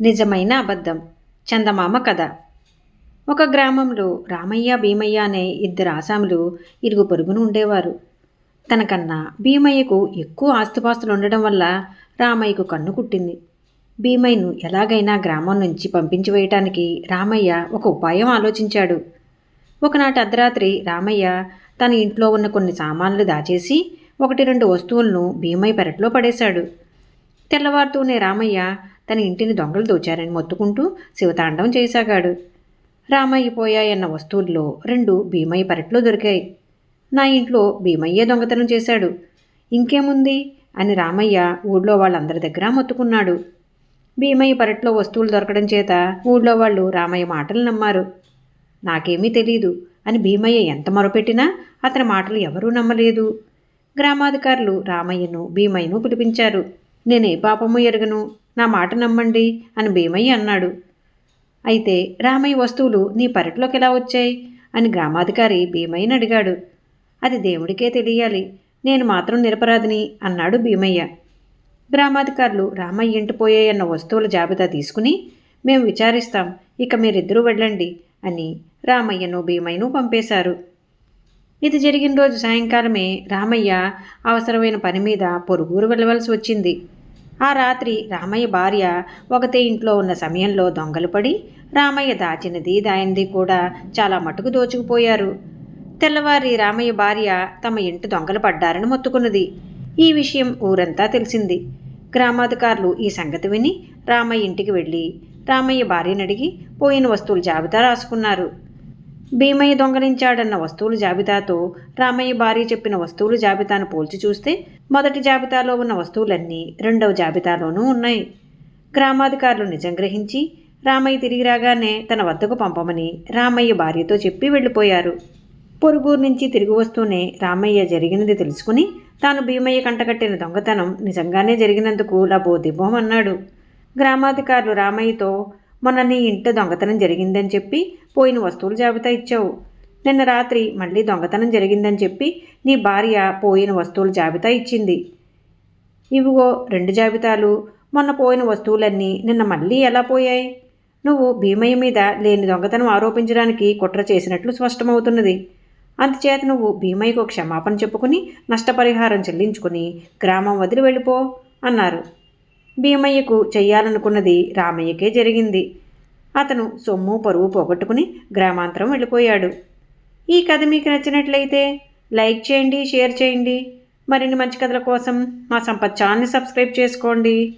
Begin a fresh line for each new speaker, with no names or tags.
నిజమైన అబద్ధం. చందమామ కథ. ఒక గ్రామంలో రామయ్య భీమయ్య అనే ఇద్దరు ఆసాములు ఇరుగు పొరుగును ఉండేవారు. తనకన్నా భీమయ్యకు ఎక్కువ ఆస్తుపాస్తులు ఉండడం వల్ల రామయ్యకు కన్ను కుట్టింది. భీమయ్యను ఎలాగైనా గ్రామం నుంచి పంపించి వేయటానికి రామయ్య ఒక ఉపాయం ఆలోచించాడు. ఒకనాటి అర్ధరాత్రి రామయ్య తన ఇంట్లో ఉన్న కొన్ని సామాన్లు దాచేసి ఒకటి రెండు వస్తువులను భీమయ్య పెరట్లో పడేశాడు. తెల్లవారుతూనే రామయ్య తన ఇంటిని దొంగలు దోచారని మొత్తుకుంటూ శివతాండవం చేయసాగాడు రామయ్యపోయాయన్న వస్తువుల్లో రెండు భీమయ్య పెరట్లో దొరికాయి. నా ఇంట్లో భీమయ్యే దొంగతనం చేశాడు. ఇంకేముంది? అని రామయ్య ఊళ్ళో వాళ్ళందరి దగ్గర మొత్తుకున్నాడు. భీమయ్య పెరట్లో వస్తువులు దొరకడం చేత ఊళ్ళో వాళ్ళు రామయ్య మాటలు నమ్మారు. నాకేమీ తెలియదు అని భీమయ్య ఎంత మొరపెట్టినా అతని మాటలు ఎవరూ నమ్మలేదు. గ్రామాధికారులు రామయ్యను భీమయ్యను పిలిపించారు. నేనే పాపము ఎరగను. నా మాట నమ్మండి అని భీమయ్య అన్నాడు. అయితే రామయ్య వస్తువులు నీ పెరట్లోకి ఎలా వచ్చాయి? అని గ్రామాధికారి భీమయ్యని అడిగాడు. అది దేవుడికే తెలియాలి. నేను మాత్రం నిరపరాధిని అన్నాడు భీమయ్య. గ్రామాధికారులు రామయ్య ఇంటిపోయాయన్న వస్తువుల జాబితా తీసుకుని మేము విచారిస్తాం. ఇక మీరిద్దరూ వెళ్ళండి అని రామయ్యను భీమయ్యను పంపేశారు. ఇది జరిగిన రోజు సాయంకాలమే రామయ్య అవసరమైన పని మీద పొరుగురు వెళ్ళవలసి వచ్చింది. ఆ రాత్రి రామయ్య భార్య ఒకతే ఇంట్లో ఉన్న సమయంలో దొంగలు పడి రామయ్య దాచినది దాయింది కూడా చాలా మటుకు దోచుకుపోయారు. తెల్లవారి రామయ్య భార్య తమ ఇంటి దొంగలు పడ్డారని మొత్తుకున్నది. ఈ విషయం ఊరంతా తెలిసింది. గ్రామాధికారులు ఈ సంగతి విని రామయ్య ఇంటికి వెళ్ళి రామయ్య భార్యను అడిగి పోయిన వస్తువుల జాబితా రాసుకున్నారు. భీమయ్య దొంగలించాడన్న వస్తువుల జాబితాతో రామయ్య భార్య చెప్పిన వస్తువుల జాబితాను పోల్చి చూస్తే మొదటి జాబితాలో ఉన్న వస్తువులన్నీ రెండవ జాబితాలోనూ ఉన్నాయి. గ్రామాధికారులు నిజం గ్రహించి రామయ్య తిరిగి రాగానే తన వద్దకు పంపమని రామయ్య భార్యతో చెప్పి వెళ్ళిపోయారు. పొరుగురు నుంచి తిరిగి వస్తూనే రామయ్య జరిగినది తెలుసుకుని తాను భీమయ్య కంటకట్టిన దొంగతనం నిజంగానే జరిగినందుకు లబోదిబ్బోం అన్నాడు గ్రామాధికారులు రామయ్యతో మొన్న నీ ఇంట దొంగతనం జరిగిందని చెప్పి పోయిన వస్తువుల జాబితా ఇచ్చావు. నిన్న రాత్రి మళ్ళీ దొంగతనం జరిగిందని చెప్పి నీ భార్య పోయిన వస్తువుల జాబితా ఇచ్చింది. ఇవిగో రెండు జాబితాలు. మొన్న పోయిన వస్తువులన్నీ నిన్న మళ్ళీ ఎలా పోయాయి? నువ్వు భీమయ్య మీద లేని దొంగతనం ఆరోపించడానికి కుట్ర చేసినట్లు స్పష్టమవుతున్నది. అందుచేత నువ్వు భీమయ్యకు క్షమాపణ చెప్పుకుని నష్టపరిహారం చెల్లించుకుని గ్రామం వదిలి వెళ్ళిపో అన్నారు. భీమయ్యకు చెయ్యాలనుకున్నది రామయ్యకే జరిగింది. అతను సొమ్ము పరువు పోగొట్టుకుని గ్రామాంతరం వెళ్ళిపోయాడు. ఈ కథ మీకు నచ్చినట్లయితే లైక్ చేయండి షేర్ చేయండి. మరిన్ని మంచి కథల కోసం మా సంపత్ ఛానల్ని సబ్స్క్రైబ్ చేసుకోండి.